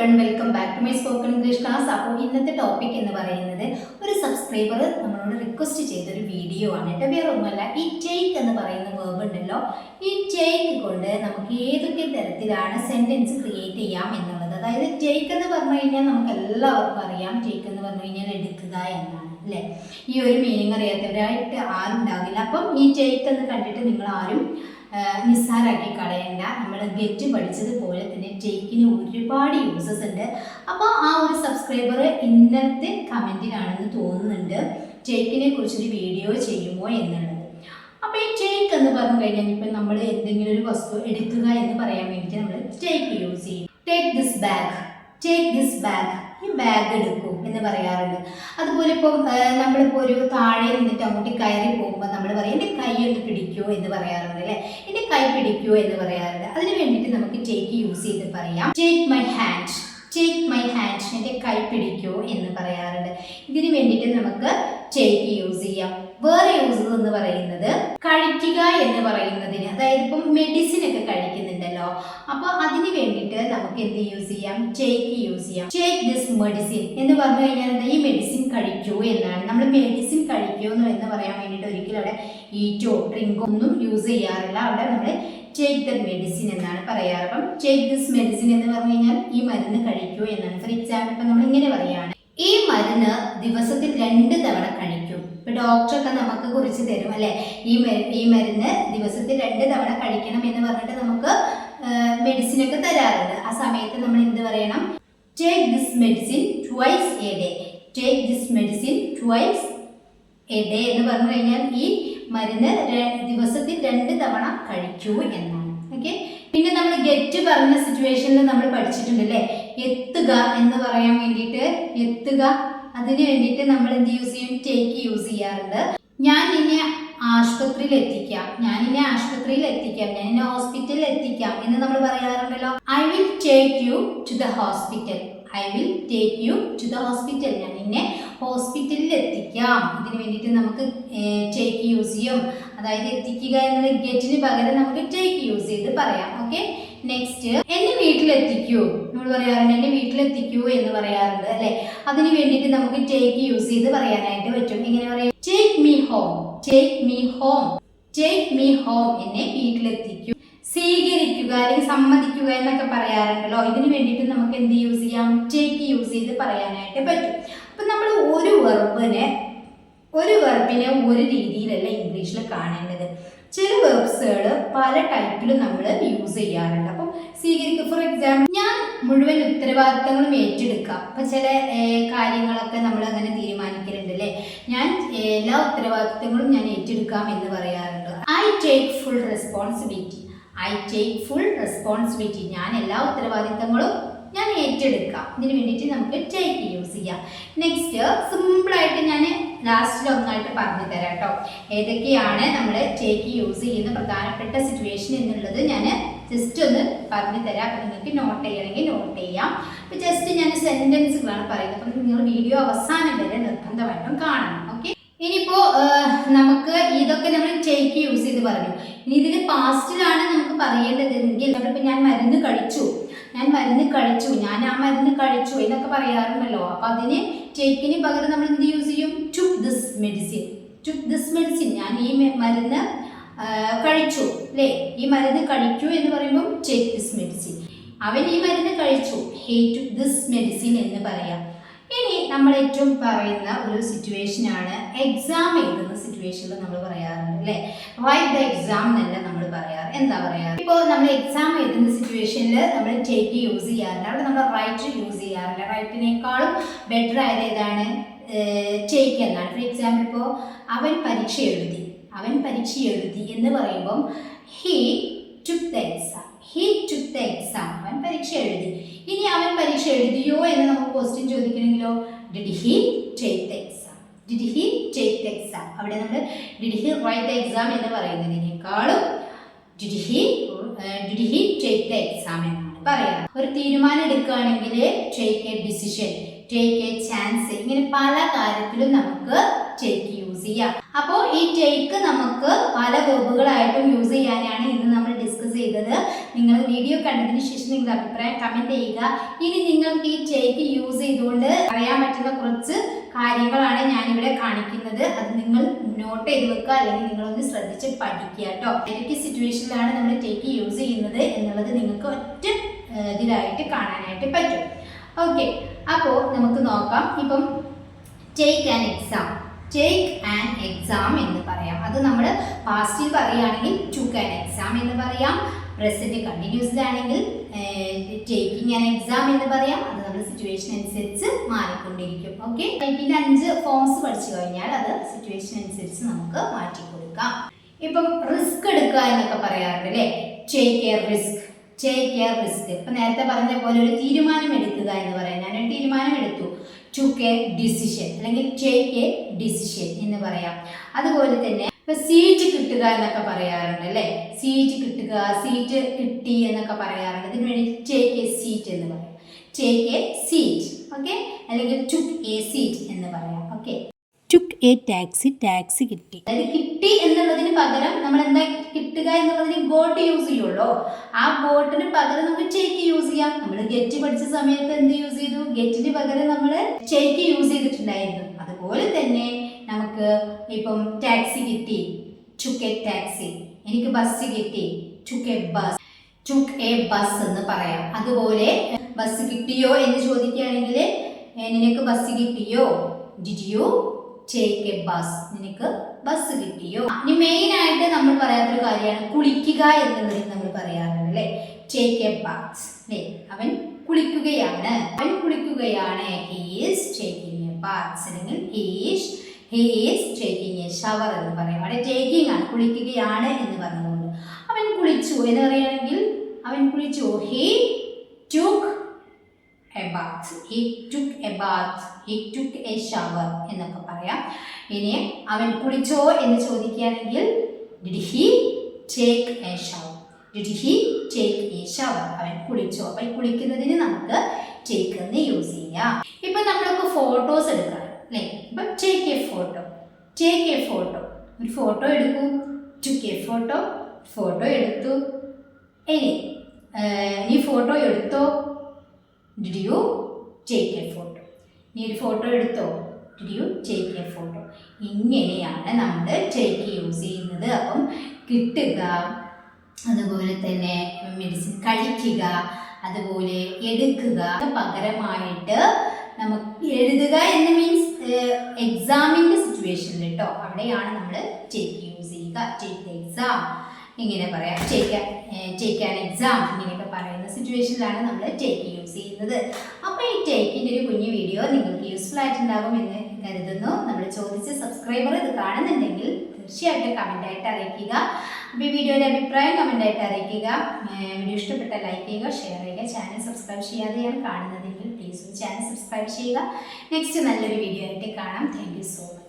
One welcome back to my spoken English class അപ്പോൾ ഇന്നത്തെ topic എന്ന് പറയുന്നത് ഒരു സബ്സ്ക്രൈബർ നമ്മളോട് റിക്വസ്റ്റ് ചെയ്ത ഒരു വീഡിയോ ആണ് കേട്ടോ. വേറെ ഒന്നുമല്ല ഈ ടേക്ക് എന്ന് പറയുന്ന വേർബ് ഉണ്ടല്ലോ. ഈ ടേക്ക് കൊണ്ട് നമുക്ക് ഏതൊക്കെ തരത്തിലാണ് സെന്റൻസ് ക്രിയേറ്റ് ചെയ്യാം എന്നുള്ളത്. അതായത് ടേക്ക് എന്ന് പറഞ്ഞു കഴിഞ്ഞാൽ നമുക്ക് എല്ലാവർക്കും അറിയാം ടേക്ക് എന്ന് പറഞ്ഞു കഴിഞ്ഞാൽ എടുക്കുക എന്നാണ് അല്ലേ? ഈ ഒരു മീനിങ് അറിയാത്തവരായിട്ട് ആരും ഉണ്ടാകില്ല അപ്പം ഈ ടേക്ക് എന്ന് കണ്ടിട്ട് നിങ്ങൾ ആരും നിസ്സാരാക്കി കളയണ്ട. നമ്മൾ ഗെറ്റ് പഠിച്ചതുപോലെ തന്നെ ടേക്കിന് ഒരുപാട് യൂസസ് ഉണ്ട്. അപ്പോൾ ആ ഒരു സബ്സ്ക്രൈബർ ഇന്നത്തെ കമന്റിലാണെന്ന് തോന്നുന്നുണ്ട്. ടേക്കിനെ കുറിച്ചൊരു വീഡിയോ ചെയ്യുമോ എന്നുള്ളത്. അപ്പോൾ ഈ ടേക്ക് എന്ന് പറഞ്ഞു കഴിഞ്ഞാൽ ഇപ്പം നമ്മൾ എന്തെങ്കിലും ഒരു വസ്തു എടുക്കുക എന്ന് പറയാൻ വേണ്ടിയിട്ട് നമ്മൾ ടേക്ക് യൂസ് ചെയ്യും. Take this bag take this bag ഈ ബാഗ് എടുക്കും എന്ന് പറയാറുണ്ട്. അതുപോലെ ഇപ്പം നമ്മളിപ്പോൾ ഒരു താഴെ നിന്നിട്ട് അങ്ങോട്ട് കയറി പോകുമ്പോൾ നമ്മൾ പറയും എന്റെ കൈ ഒന്ന് പിടിക്കൂ എന്ന് പറയാറുണ്ട് അല്ലേ? എന്റെ കൈ പിടിക്കൂ എന്ന് പറയാറുണ്ട്. അതിന് വേണ്ടിയിട്ട് നമുക്ക് ടേക്ക് യൂസ് ചെയ്ത് പറയാം. Take my hand take my hand എന്റെ കൈ പിടിക്കൂ എന്ന് പറയാറുണ്ട്. ഇതിന് വേണ്ടിയിട്ട് നമുക്ക് ടേക്ക് യൂസ് ചെയ്യാം. വേറെ യൂസ് എന്ന് പറയുന്നത് കഴിക്കുക എന്ന് പറയുന്നതിന്. അതായത് ഇപ്പം മെഡിസിൻ ഒക്കെ കഴിക്കുന്നുണ്ടല്ലോ. അപ്പൊ അതിന് വേണ്ടിയിട്ട് നമുക്ക് എന്ത് യൂസ് ചെയ്യാം? ടേക്ക് യൂസ് ചെയ്യാം. ടേക്ക് ദിസ് മെഡിസിൻ എന്ന് പറഞ്ഞു കഴിഞ്ഞാൽ എന്താ? ഈ മെഡിസിൻ കഴിക്കൂ എന്നാണ്. നമ്മൾ മെഡിസിൻ കഴിക്കൂ എന്ന് പറയാൻ വേണ്ടിയിട്ട് ഒരിക്കലും അവിടെ ഈറ്റോ ഡ്രിങ്കോ ഒന്നും യൂസ് ചെയ്യാറില്ല. അവിടെ നമ്മൾ ടേക്ക് ദ മെഡിസിൻ എന്നാണ് പറയാറ്. അപ്പം ടേക്ക് ദിസ് മെഡിസിൻ എന്ന് പറഞ്ഞു കഴിഞ്ഞാൽ ഈ മരുന്ന് കഴിക്കൂ എന്നാണ്. ഫോർ എക്സാമ്പിൾ ഇപ്പം നമ്മൾ ഇങ്ങനെ പറയുകയാണ്. ഈ മരുന്ന് ദിവസത്തിൽ രണ്ട് തവണ കഴിക്കും. ഇപ്പൊ ഡോക്ടറൊക്കെ നമുക്ക് കുറിച്ച് തരും അല്ലെ? ഈ ഈ മരുന്ന് ദിവസത്തിൽ രണ്ട് തവണ കഴിക്കണം എന്ന് പറഞ്ഞിട്ട് നമുക്ക് മെഡിസിൻ ഒക്കെ തരാറുണ്ട്. ആ സമയത്ത് നമ്മൾ എന്ത് പറയണം? Take this medicine twice a day take this medicine twice a day എന്ന് പറഞ്ഞു കഴിഞ്ഞാൽ ഈ മരുന്ന് ദിവസത്തിൽ രണ്ട് തവണ കഴിക്കൂ എന്നാണ്. ഓക്കെ പിന്നെ നമ്മൾ ഗെറ്റ് പറഞ്ഞ സിറ്റുവേഷനിൽ നമ്മൾ പഠിച്ചിട്ടുണ്ട് അല്ലേ? എത്തുക എന്ന് പറയാൻ വേണ്ടിയിട്ട് എത്തുക അതിന് വേണ്ടിയിട്ട് നമ്മൾ എന്ത് യൂസ് ചെയ്യും? ടേക്ക് യൂസ് ചെയ്യാറുണ്ട്. ഞാൻ നിന്നെ ആശുപത്രിയിൽ എത്തിക്കാം. ഞാൻ നിന്നെ ആശുപത്രിയിൽ എത്തിക്കാം. ഞാൻ നിന്നെ ഹോസ്പിറ്റലിൽ എത്തിക്കാം എന്ന് നമ്മൾ പറയാറുണ്ടല്ലോ. I will take you to the hospital I will take you to the hospital ഞാൻ നിന്നെ ഹോസ്പിറ്റലിൽ എത്തിക്കാം. ഇതിന് വേണ്ടിയിട്ട് നമുക്ക് ടേക്ക് യൂസ് ചെയ്യും അതായത് എത്തിക്കുക എന്നുള്ള ഗെറ്റിന് പകരം നമുക്ക് ടേക്ക് യൂസ് ചെയ്ത് പറയാം. ഓക്കെ നെക്സ്റ്റ് എന്നെ വീട്ടിലെത്തിക്കൂ. നമ്മൾ പറയാറുണ്ട് എന്നെ വീട്ടിലെത്തിക്കൂ എന്ന് പറയാറുണ്ട് അല്ലെ? അതിന് വേണ്ടിയിട്ട് നമുക്ക് ടേക്ക് യൂസ് ചെയ്ത് പറയാനായിട്ട് പറ്റും. ഇങ്ങനെ പറയാം. Take me home take me home take me home എന്നെ വീട്ടിലെത്തിക്കൂ. സ്വീകരിക്കുക അല്ലെങ്കിൽ സമ്മതിക്കുക എന്നൊക്കെ പറയാറുണ്ടല്ലോ. ഇതിന് വേണ്ടിയിട്ട് നമുക്ക് എന്ത് യൂസ് ചെയ്യാം? ടേക്ക് യൂസ് ചെയ്ത് പറയാനായിട്ട് പറ്റും. അപ്പം നമ്മൾ ഒരു വെർബിനെ ഒരു വെർബിനെ ഒരു രീതിയിലല്ല ഇംഗ്ലീഷിൽ കാണേണ്ടത്. ചില വെർബ്സുകൾ പല ടൈപ്പിലും നമ്മൾ യൂസ് ചെയ്യാറുണ്ട്. അപ്പം സ്വീകരിക്കുക ഫോർ എക്സാമ്പിൾ ഞാൻ മുഴുവൻ ഉത്തരവാദിത്തങ്ങളും ഏറ്റെടുക്കുക അപ്പം ചില കാര്യങ്ങളൊക്കെ നമ്മൾ അങ്ങനെ തീരുമാനിക്കലുണ്ട് അല്ലേ ഞാൻ എല്ലാ ഉത്തരവാദിത്തങ്ങളും ഞാൻ ഏറ്റെടുക്കാം എന്ന് പറയാറുണ്ട്. I take full responsibility I take full responsibility ഞാൻ എല്ലാ ഉത്തരവാദിത്തങ്ങളും ഞാൻ ഏറ്റെടുക്കാം. ഇതിന് വേണ്ടിയിട്ട് നമുക്ക് ടേക്ക് യൂസ് ചെയ്യാം. നെക്സ്റ്റ് സിമ്പിളായിട്ട് ഞാൻ ലാസ്റ്റിൽ ഒന്നായിട്ട് പറഞ്ഞു തരാം കേട്ടോ ഏതൊക്കെയാണ് നമ്മൾ ടേക്ക് യൂസ് ചെയ്യുന്ന പ്രധാനപ്പെട്ട സിറ്റുവേഷൻ എന്നുള്ളത് ഞാൻ ജസ്റ്റ് ഒന്ന് പറഞ്ഞു തരാം. അപ്പം നിങ്ങൾക്ക് നോട്ട് ചെയ്യണമെങ്കിൽ നോട്ട് ചെയ്യാം. അപ്പം ജസ്റ്റ് ഞാൻ സെന്റൻസുകളാണ് പറയുന്നത്. അപ്പം നിങ്ങൾ വീഡിയോ അവസാനം വരെ നിർബന്ധമായിട്ടും കാണണം. ഓക്കെ ഇനിയിപ്പോ നമുക്ക് ഇതൊക്കെ നമ്മൾ ടേക്ക് യൂസ് ചെയ്ത് പറഞ്ഞു. ഇനി ഇതിന് പാസ്റ്റിലാണ് നമുക്ക് പറയേണ്ടതെങ്കിൽ നമ്മളിപ്പോൾ ഞാൻ മരുന്ന് കഴിച്ചു. ഞാൻ മരുന്ന് കഴിച്ചു ഞാൻ ആ മരുന്ന് കഴിച്ചു എന്നൊക്കെ പറയാറുണ്ടല്ലോ. അപ്പൊ അതിന് ടേക്കിന് പകരം നമ്മൾ എന്ത് യൂസ് ചെയ്യും? To this medicine to this medicine ഞാൻ ഈ മരുന്ന് കഴിച്ചു അല്ലേ? ഈ മരുന്ന് കഴിച്ചു എന്ന് പറയുമ്പോൾ ടേക്ക് ദിസ് മെഡിസിൻ അവൻ ഈ മരുന്ന് കഴിച്ചു. ഹേ ടു ദിസ് മെഡിസിൻ എന്ന് പറയാം. ഇനി നമ്മൾ ഏറ്റവും പറയുന്ന ഒരു സിറ്റുവേഷൻ ആണ് എക്സാം എഴുതുന്ന സിറ്റുവേഷനിൽ നമ്മൾ പറയാറുണ്ട് അല്ലേ? റൈറ്റ് ദ എക്സാം എന്നല്ല നമ്മൾ പറയാറ് എന്താ പറയുക ഇപ്പോ നമ്മൾ എക്സാം എഴുതുന്ന സിറ്റുവേഷനിൽ നമ്മൾ ടേക്ക് യൂസ് ചെയ്യാറില്ല. അവിടെ നമ്മൾ റൈറ്റ് യൂസ് ചെയ്യാറില്ല. റൈറ്റിനേക്കാളും ബെറ്റർ ആയത് ഏതാണ്? ടേക്ക് എന്നാണ്. ഫോർ എക്സാമ്പിൾ ഇപ്പോൾ അവൻ പരീക്ഷ എഴുതി. അവൻ പരീക്ഷ എഴുതി എന്ന് പറയുമ്പം he took the exam he took the exam അവൻ പരീക്ഷ എഴുതി. ഇനി അവൻ പരീക്ഷ എഴുതിയോ എന്ന് നമുക്ക് question ചോദിക്കണമെങ്കിലോ? Did he take the exam did he take the exam അവിടെ നമ്മൾ did he write the exam എന്ന് പറയുന്നതിനേക്കാളും did he did he take the exam എന്നാണ് പറയാം. ഒരു തീരുമാനം എടുക്കുകയാണെങ്കിൽ take a decision take a chance ഇങ്ങനെ പല കാര്യത്തിലും നമുക്ക് ടേക്ക് യൂസ് ചെയ്യാം. അപ്പോൾ ഈ ടേക്ക് നമുക്ക് പല വെബുകളായിട്ടും യൂസ് ചെയ്യാനാണ് ഇന്ന് നമ്മൾ ചെയ്തത്. നിങ്ങൾ വീഡിയോ കണ്ടതിന് ശേഷം നിങ്ങളുടെ അഭിപ്രായം കമന്റ് ചെയ്യുക. ഇനി നിങ്ങൾക്ക് ഈ ടേക്ക് യൂസ് ചെയ്തുകൊണ്ട് അറിയാൻ പറ്റുന്ന കുറച്ച് കാര്യങ്ങളാണ് ഞാനിവിടെ കാണിക്കുന്നത്. അത് നിങ്ങൾ നോട്ട് ചെയ്ത് വെക്കുക. അല്ലെങ്കിൽ നിങ്ങളൊന്ന് ശ്രദ്ധിച്ച് പഠിക്കുക കേട്ടോ. ഏതൊക്കെ സിറ്റുവേഷനിലാണ് നമ്മൾ ടേക്ക് യൂസ് ചെയ്യുന്നത് എന്നുള്ളത് നിങ്ങൾക്ക് ഒറ്റ ഇതിലായിട്ട് കാണാനായിട്ട് പറ്റും. ഓക്കെ അപ്പോൾ നമുക്ക് നോക്കാം. ഇപ്പം take an exam take an exam എന്ന് പറയാം. അത് നമ്മൾ പാസ്റ്റിൽ പറയുകയാണെങ്കിൽ ടുക്ക് ആൻ എക്സാം എന്ന് പറയാം. പ്രസന്റ് കണ്ടിന്യൂസിലാണെങ്കിൽ ടേക്കിംഗ് ആൻ എക്സാം എന്ന് പറയാം. അത് നമ്മുടെ സിറ്റുവേഷൻ അനുസരിച്ച് മാറിക്കൊണ്ടിരിക്കും. ഓക്കെ ടേക്കിംഗ് അഞ്ച് ഫോംസ് പഠിച്ചു കഴിഞ്ഞാൽ അത് സിറ്റുവേഷൻ അനുസരിച്ച് നമുക്ക് മാറ്റി കൊടുക്കാം ഇപ്പം റിസ്ക് എടുക്കുക എന്നൊക്കെ പറയാറുണ്ട് അല്ലേ? Take care risk take care risk ഇപ്പം നേരത്തെ പറഞ്ഞ പോലെ ഒരു തീരുമാനം എടുക്കുക എന്ന് പറയാം. ഞാനൊരു തീരുമാനം എടുത്തു. ടുക്ക് എ ഡിസിഷൻ അല്ലെങ്കിൽ ടേക്ക് എ ഡിസിഷൻ എന്ന് പറയാം. അതുപോലെ തന്നെ ഇപ്പൊ സീറ്റ് കിട്ടുക എന്നൊക്കെ പറയാറുണ്ട് അല്ലേ? സീറ്റ് കിട്ടുക സീറ്റ് കിട്ടി എന്നൊക്കെ പറയാറുണ്ട്. ഇതിന് വേണ്ടി ടേക്ക് എ സീറ്റ് എന്ന് പറയാം. ടേക്ക് എ സീറ്റ് ഓക്കെ അല്ലെങ്കിൽ ടുക്ക് എ സീറ്റ് എന്ന് പറയാം okay took a taxi taxi കിട്ടി. അതായത് കിട്ടി എന്നുള്ളതിന് പകരം നമ്മൾ എന്താ കിട്ടുക എന്നുള്ളതിന് ഗോട്ട് യൂസ് ചെയ്യുള്ളൂ. ആ ഗോട്ടിന് പകരം നമുക്ക് ചേക്ക് യൂസ് ചെയ്യാം. നമ്മൾ ഗെറ്റ് പഠിച്ച സമയത്ത് എന്ത് യൂസ് ഗെറ്റിന് പകരം നമ്മൾ ചേക്ക് യൂസ് ചെയ്തിട്ടുണ്ടായിരുന്നു. അതുപോലെ തന്നെ നമുക്ക് ഇപ്പം ടാക്സി കിട്ടി. ചുക്കെ ടാക്സി എനിക്ക് ബസ് കിട്ടി. ചുക്കെ ബസ് ചുക്ക് എ ബസ് എന്ന് പറയാം. അതുപോലെ ബസ് കിട്ടിയോ എന്ന് ചോദിക്കുകയാണെങ്കിൽ "ഏ, നിനക്ക് ബസ് കിട്ടിയോ? ഡിഡ് യു എ ബസ് നിനക്ക് ബസ് കിട്ടിയോ? ഇനി മെയിൻ ആയിട്ട് നമ്മൾ പറയാത്തൊരു കാര്യമാണ് കുളിക്കുക എന്നുള്ളത് നമ്മൾ പറയാറുണ്ട് അല്ലേ? ടേക്ക് എ ബാത്ത് അല്ലേ അവൻ കുളിക്കുകയാണ്. അവൻ കുളിക്കുകയാണ്. ഹീസ് എന്ന് പറയും. ആണ് കുളിക്കുകയാണ് എന്ന് പറഞ്ഞുകൊണ്ട്. അവൻ കുളിച്ചു. എന്ന് പറയുകയാണെങ്കിൽ അവൻ കുളിച്ചു. He took a bath he took a bath he took a shower എന്നൊക്കെ പറയാം. ഇനി അവൻ കുളിച്ചോ എന്ന് ചോദിക്കുകയാണെങ്കിൽ did he take a shower did he take a shower അവൻ കുളിച്ചോ. അപ്പം കുളിക്കുന്നതിന് നമുക്ക് ടേക്ക് എന്ന് യൂസ് ചെയ്യാം. ഇപ്പം നമ്മളൊക്കെ ഫോട്ടോസ് എടുക്കാം അല്ലേ? ഇപ്പം take a photo take a photo ഒരു ഫോട്ടോ എടുക്കൂ. ടുക്ക് എ ഫോട്ടോ ഫോട്ടോ എടുത്തു. ഇനി ഈ ഫോട്ടോ എടുത്തോ? Did you take a photo നീ ഒരു ഫോട്ടോ എടുത്തോ? Did you take a photo ഇങ്ങനെയാണ് നമ്മൾ ടേക്ക് യൂസ് ചെയ്യുന്നത്. അപ്പം കിട്ടുക അതുപോലെ തന്നെ മെഡിസിൻ കഴിക്കുക അതുപോലെ എടുക്കുക. പകരമായിട്ട് നമുക്ക് എഴുതുക എന്ന് മീൻസ് എക്സാമിന്റെ സിറ്റുവേഷനിൽ കേട്ടോ അവിടെയാണ് നമ്മൾ ടേക്ക് യൂസ് ചെയ്യുക. ടേക്ക് എക്സാം ഇങ്ങനെ പറയാം. ടേക്ക് ടേക്ക് ആൻ എക്സാം ഇങ്ങനെയൊക്കെ പറയുന്ന സിറ്റുവേഷനിലാണ് നമ്മൾ ടേക്ക് യൂസ് ചെയ്യുന്നത്. അപ്പോൾ ഈ ടേക്കിന്റെ ഒരു കുഞ്ഞു വീഡിയോ നിങ്ങൾക്ക് യൂസ്ഫുൾ ആയിട്ടുണ്ടാകും എന്ന് കരുതുന്നു. നമ്മൾ ചോദിച്ച സബ്സ്ക്രൈബർ ഇത് കാണുന്നുണ്ടെങ്കിൽ തീർച്ചയായിട്ടും കമന്റ് ആയിട്ട് അറിയിക്കുക. അപ്പോൾ ഈ വീഡിയോയുടെ അഭിപ്രായം കമന്റ് ആയിട്ട് അറിയിക്കുക. വീഡിയോ ഇഷ്ടപ്പെട്ട ലൈക്ക് ചെയ്യുക ഷെയർ ചെയ്യുക ചാനൽ സബ്സ്ക്രൈബ് ചെയ്യാതെയാണ് കാണുന്നതെങ്കിൽ പ്ലീസ് ചാനൽ സബ്സ്ക്രൈബ് ചെയ്യുക. നെക്സ്റ്റ് നല്ലൊരു വീഡിയോ ആയിട്ട് കാണാം. Thank so much